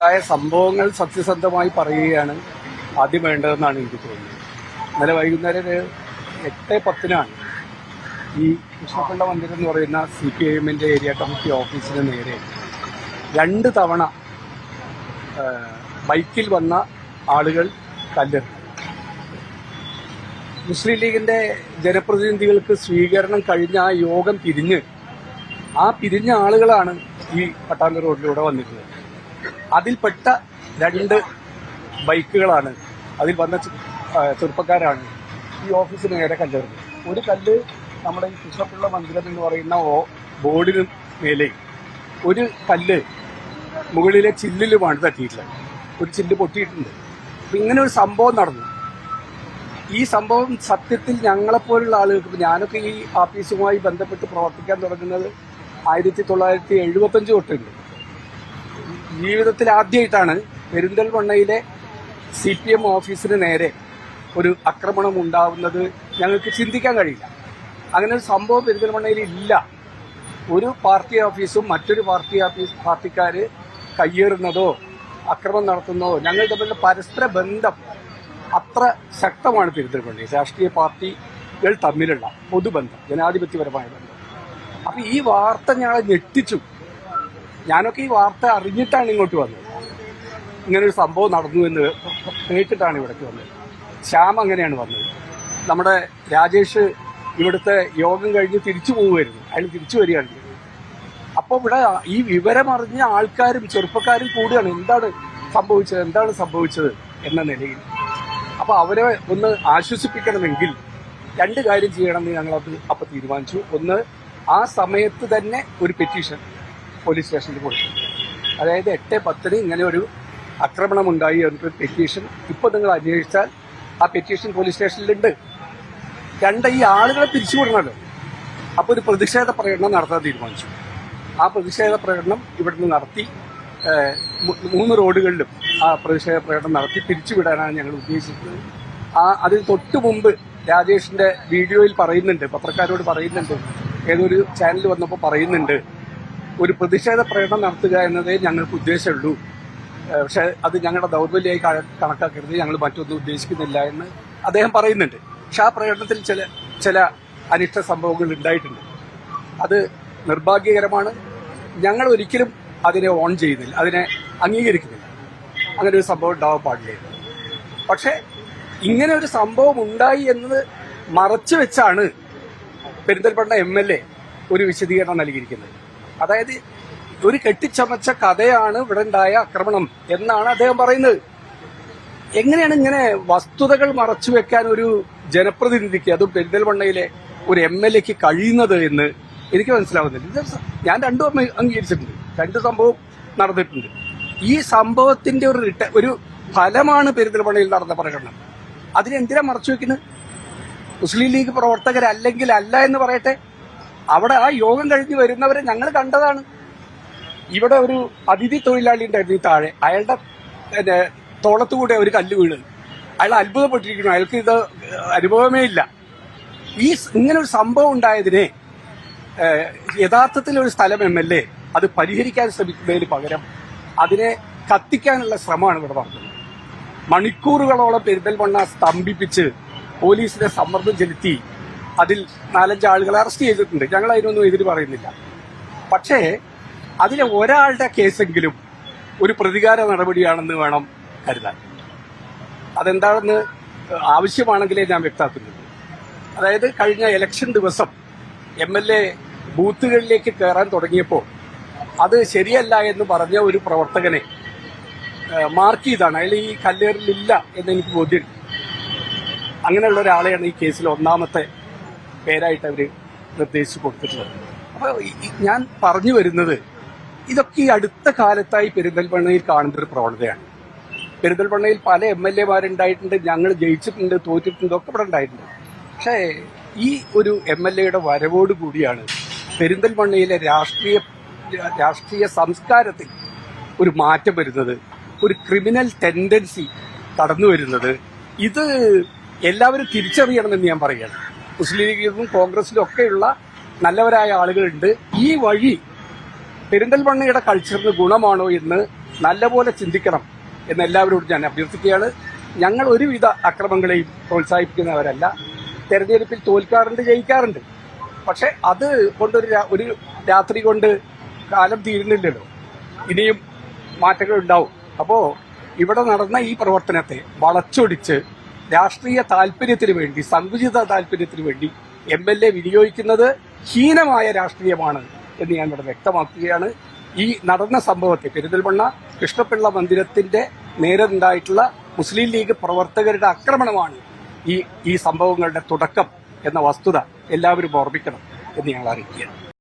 ആയ സംഭവങ്ങൾ സത്യസന്ധമായി പറയുകയാണ് ആദ്യം വേണ്ടതെന്നാണ് എനിക്ക് തോന്നുന്നത്. ഇന്നലെ വൈകുന്നേരം എട്ട് പത്തിനാണ് ഈ കൃഷ്ണപിള്ള മന്ദിരം എന്ന് പറയുന്ന സി പി ഐ എമ്മിന്റെ ഏരിയ കമ്മിറ്റി ഓഫീസിന് നേരെ രണ്ട് തവണ ബൈക്കിൽ വന്ന ആളുകൾ കല്ലെറിഞ്ഞു. മുസ്ലിം ലീഗിന്റെ ജനപ്രതിനിധികൾക്ക് സ്വീകരണം കഴിഞ്ഞ ആ യോഗം പിരിഞ്ഞ് ആ പിരിഞ്ഞ ആളുകളാണ് ഈ പട്ടാമ്പി റോഡിലൂടെ വന്നിട്ടുള്ളത്. അതിൽപ്പെട്ട രണ്ട് ബൈക്കുകളാണ്. അതിൽ വന്ന ചെറുപ്പക്കാരാണ് ഈ ഓഫീസിന് നേരെ കല്ലെറിഞ്ഞത്. ഒരു കല്ല് നമ്മുടെ ഈ കൃഷ്ണപിള്ള മന്ദിരം എന്ന് പറയുന്ന ഓ ബോർഡിന് മേലെ ഒരു കല്ല് മുകളിലെ ചില്ലിലുമാണ് തട്ടിയിട്ടുള്ളത് ഒരു ചില്ല് പൊട്ടിയിട്ടുണ്ട്. അപ്പം ഇങ്ങനെ ഒരു സംഭവം നടന്നു. ഈ സംഭവം സത്യത്തിൽ ഞങ്ങളെപ്പോലുള്ള ആളുകൾക്ക് ഞാനൊക്കെ ഈ ആഫീസുമായി ബന്ധപ്പെട്ട് പ്രവർത്തിക്കാൻ തുടങ്ങുന്നത് ആയിരത്തി തൊള്ളായിരത്തി എഴുപത്തഞ്ച് തൊട്ടുണ്ട് ജീവിതത്തിൽ ആദ്യമായിട്ടാണ് പെരിന്തൽമണ്ണയിലെ സി പി എം ഓഫീസിന് നേരെ ഒരു ആക്രമണം ഉണ്ടാവുന്നത് ഞങ്ങൾക്ക് ചിന്തിക്കാൻ കഴിയില്ല. അങ്ങനെ ഒരു സംഭവം പെരിന്തൽമണ്ണയിൽ ഇല്ല. ഒരു പാർട്ടി ഓഫീസും മറ്റൊരു പാർട്ടി ഓഫീസ് പാർട്ടിക്കാർ കയ്യേറുന്നതോ അക്രമം നടത്തുന്നതോ ഞങ്ങൾ തമ്മിലുള്ള പരസ്പര ബന്ധം അത്ര ശക്തമാണ് പെരിന്തൽമണ്ണയിൽ രാഷ്ട്രീയ പാർട്ടികൾ തമ്മിലുള്ള പൊതുബന്ധം ജനാധിപത്യപരമായ ബന്ധം. അപ്പം ഈ വാർത്ത ഞങ്ങളെ ഞെട്ടിച്ചു. ഞാനൊക്കെ ഈ വാർത്ത അറിഞ്ഞിട്ടാണ് ഇങ്ങോട്ട് വന്നത്. ഇങ്ങനൊരു സംഭവം നടന്നു എന്ന് കേട്ടിട്ടാണ് ഇവിടേക്ക് വന്നത്. ശ്യാം അങ്ങനെയാണ് വന്നത്. നമ്മുടെ രാജേഷ് ഇവിടുത്തെ യോഗം കഴിഞ്ഞ് തിരിച്ചു പോവുമായിരുന്നു. അയാൾ തിരിച്ചു വരികയാണ് അപ്പോൾ ഇവിടെ ഈ വിവരം അറിഞ്ഞ ആൾക്കാരും ചെറുപ്പക്കാരും കൂടിയാണ് എന്താണ് സംഭവിച്ചത് എന്താണ് സംഭവിച്ചത് എന്ന നിലയിൽ. അപ്പോൾ അവരെ ഒന്ന് ആശ്വസിപ്പിക്കണമെങ്കിൽ രണ്ട് കാര്യം ചെയ്യണമെന്ന് ഞങ്ങൾ അത് അപ്പോൾ തീരുമാനിച്ചു. ഒന്ന് ആ സമയത്ത് തന്നെ ഒരു പെറ്റീഷൻ പോലീസ് സ്റ്റേഷനിൽ കൊടുത്തു അതായത് എട്ട് പത്തിന് ഇങ്ങനെ ഒരു ആക്രമണമുണ്ടായി എന്നൊരു പെറ്റീഷൻ ഇപ്പോൾ നിങ്ങൾ അന്വേഷിച്ചാൽ ആ പെറ്റീഷൻ പോലീസ് സ്റ്റേഷനിലുണ്ട് രണ്ട് ഈ ആളുകളെ പിരിച്ചുവിടണമല്ലോ അപ്പോൾ ഒരു പ്രതിഷേധ പ്രകടനം നടത്താൻ തീരുമാനിച്ചു. ആ പ്രതിഷേധ പ്രകടനം ഇവിടുന്ന് നടത്തി മൂന്ന് റോഡുകളിലും ആ പ്രതിഷേധ പ്രകടനം നടത്തി പിരിച്ചുവിടാനാണ് ഞങ്ങൾ ഉദ്ദേശിക്കുന്നത് ആ അതിന് തൊട്ട് മുമ്പ് രാജേഷിന്റെ വീഡിയോയിൽ പറയുന്നുണ്ട് പത്രക്കാരോട് പറയുന്നുണ്ട് ഏതൊരു ചാനൽ വന്നപ്പോൾ പറയുന്നുണ്ട്. ഒരു പ്രതിഷേധ പ്രകടനം നടത്തുക എന്നതേ ഞങ്ങൾക്ക് ഉദ്ദേശമുള്ളൂ. പക്ഷേ അത് ഞങ്ങളുടെ ദൗർബല്യമായി കണക്കാക്കരുത്. ഞങ്ങൾ മറ്റൊന്നും ഉദ്ദേശിക്കുന്നില്ല എന്ന് അദ്ദേഹം പറയുന്നുണ്ട്. പക്ഷെ ആ പ്രകടനത്തിൽ ചില ചില അനിഷ്ട സംഭവങ്ങൾ ഉണ്ടായിട്ടുണ്ട്. അത് നിർഭാഗ്യകരമാണ്. ഞങ്ങൾ ഒരിക്കലും അതിനെ ഓൺ ചെയ്യുന്നില്ല. അതിനെ അംഗീകരിക്കുന്നില്ല. അങ്ങനെ ഒരു സംഭവം ഉണ്ടാവാൻ പാടില്ല. പക്ഷേ ഇങ്ങനെ ഒരു സംഭവം ഉണ്ടായി എന്നത് മറച്ചു വെച്ചാണ് പെരിന്തൽപ്പെട്ട എം എൽ എ ഒരു വിശദീകരണം നൽകിയിരിക്കുന്നത്. അതായത് ഒരു കെട്ടിച്ചമച്ച കഥയാണ് ഇവിടെ ഉണ്ടായ ആക്രമണം എന്നാണ് അദ്ദേഹം പറയുന്നത്. എങ്ങനെയാണ് ഇങ്ങനെ വസ്തുതകൾ മറച്ചു വെക്കാൻ ഒരു ജനപ്രതിനിധിക്ക് അതും പെരിന്തൽമണ്ണയിലെ ഒരു എം എൽ എക്ക് കഴിയുന്നത് എന്ന് എനിക്ക് മനസ്സിലാവുന്നില്ല. ഞാൻ രണ്ടും അംഗീ- അംഗീകരിച്ചിട്ടുണ്ട്. രണ്ട് സംഭവം നടന്നിട്ടുണ്ട്. ഈ സംഭവത്തിന്റെ ഒരു റിട്ട ഒരു ഫലമാണ് പെരിന്തൽമണ്ണയിൽ നടന്ന പ്രകടനം. അതിനെന്തിനാ മറച്ചു വെക്കുന്നത്? മുസ്ലിം ലീഗ് പ്രവർത്തകരല്ലെങ്കിൽ അല്ല എന്ന് പറയട്ടെ. അവിടെ ആ യോഗം കഴിഞ്ഞ് വരുന്നവരെ ഞങ്ങൾ കണ്ടതാണ്. ഇവിടെ ഒരു അതിഥി തൊഴിലാളി ഉണ്ടായിരുന്നു ഈ താഴെ അയാളുടെ തോളത്തുകൂടെ ഒരു കല്ല് വീണ്. അയാൾ അത്ഭുതപ്പെട്ടിരിക്കുന്നു. അയാൾക്ക് ഇത് അനുഭവമേ ഇല്ല. ഈ ഇങ്ങനെ ഒരു സംഭവം ഉണ്ടായതിനെ യഥാർത്ഥത്തിൽ ഒരു സ്ഥലം എം എൽ എ അത് പരിഹരിക്കാൻ ശ്രമിക്കുന്നതിന് പകരം അതിനെ കത്തിക്കാനുള്ള ശ്രമമാണ് ഇവിടെ നടത്തുന്നത് മണിക്കൂറുകളോളം പെരുന്തൽമണ്ണ സ്തംഭിപ്പിച്ച് പോലീസിനെ സമ്മർദ്ദം ചെലുത്തി അതിൽ നാലഞ്ച് ആളുകളെ അറസ്റ്റ് ചെയ്തിട്ടുണ്ട്. ഞങ്ങൾ അതിനൊന്നും എതിര് പറയുന്നില്ല. പക്ഷേ അതിലെ ഒരാളുടെ കേസെങ്കിലും ഒരു പ്രതികാര നടപടിയാണെന്ന് വേണം കരുതാൻ. അതെന്താണെന്ന് ആവശ്യമാണെങ്കിലേ ഞാൻ വ്യക്തമാക്കുന്നത് അതായത് കഴിഞ്ഞ ഇലക്ഷൻ ദിവസം എം എൽ എ ബൂത്തുകളിലേക്ക് കയറാൻ തുടങ്ങിയപ്പോൾ അത് ശരിയല്ല എന്ന് പറഞ്ഞ ഒരു പ്രവർത്തകനെ മാർക്ക് ചെയ്താണ്. അയാൾ ഈ കല്ലേറിലില്ല എന്ന് എനിക്ക് ബോധ്യമുണ്ട്. അങ്ങനെയുള്ള ഒരാളെയാണ് ഈ കേസിൽ ഒന്നാമത്തെ പേരായിട്ട് അവർ നിർദ്ദേശിച്ചു കൊടുത്തിട്ടുള്ളത്. അപ്പോൾ ഞാൻ പറഞ്ഞു വരുന്നത് ഇതൊക്കെ ഈ അടുത്ത കാലത്തായി പെരിന്തൽമണ്ണയിൽ കാണുന്ന ഒരു പ്രവണതയാണ്. പെരിന്തൽമണ്ണയിൽ പല എം എൽ എമാരുണ്ടായിട്ടുണ്ട് ഞങ്ങൾ ജയിച്ചിട്ടുണ്ട് തോറ്റിട്ടുണ്ട് ഒക്കെ ഇവിടെ ഉണ്ടായിട്ടുണ്ട്. പക്ഷേ ഈ ഒരു എം എൽ എയുടെ വരവോട് കൂടിയാണ് പെരിന്തൽമണ്ണയിലെ രാഷ്ട്രീയ രാഷ്ട്രീയ സംസ്കാരത്തിൽ ഒരു മാറ്റം വരുന്നത് ഒരു ക്രിമിനൽ ടെൻഡൻസി കടന്നു വരുന്നത്. ഇത് എല്ലാവരും തിരിച്ചറിയണമെന്ന് ഞാൻ പറയുകയാണ്. മുസ്ലിം ലീഗിലും കോൺഗ്രസിലും ഒക്കെയുള്ള നല്ലവരായ ആളുകളുണ്ട്. ഈ വഴി പെരിന്തൽമണ്ണയുടെ കൾച്ചറിന് ഗുണമാണോ എന്ന് നല്ലപോലെ ചിന്തിക്കണം എന്ന് എല്ലാവരോടും ഞാൻ അഭ്യർത്ഥിക്കുകയാണ്. ഞങ്ങൾ ഒരുവിധ അക്രമങ്ങളെയും പ്രോത്സാഹിപ്പിക്കുന്നവരല്ല. തെരഞ്ഞെടുപ്പിൽ തോൽക്കാറുണ്ട് ജയിക്കാറുണ്ട്. പക്ഷെ അത് കൊണ്ടൊരു ഒരു രാത്രി കൊണ്ട് കാലം തീരുന്നില്ലല്ലോ. ഇനിയും മാറ്റങ്ങൾ ഉണ്ടാവും അപ്പോൾ ഇവിടെ നടന്ന ഈ പ്രവർത്തനത്തെ വളച്ചൊടിച്ച് രാഷ്ട്രീയ താല്പര്യത്തിന് വേണ്ടി സങ്കുചിത താല്പര്യത്തിന് വേണ്ടി എം എൽ എ വിനിയോഗിക്കുന്നത് ഹീനമായ രാഷ്ട്രീയമാണ് എന്ന് ഞാൻ ഇവിടെ വ്യക്തമാക്കുകയാണ്. ഈ നടന്ന സംഭവത്തെ പെരിന്തൽമണ്ണ കൃഷ്ണപിള്ള മന്ദിരത്തിന്റെ നേരെണ്ടായിട്ടുള്ള മുസ്ലിം ലീഗ് പ്രവർത്തകരുടെ ആക്രമണമാണ് ഈ ഈ സംഭവങ്ങളുടെ തുടക്കം എന്ന വസ്തുത എല്ലാവരും ഓർമ്മിക്കണം എന്ന് ഞങ്ങൾ അറിയിക്കുകയാണ്.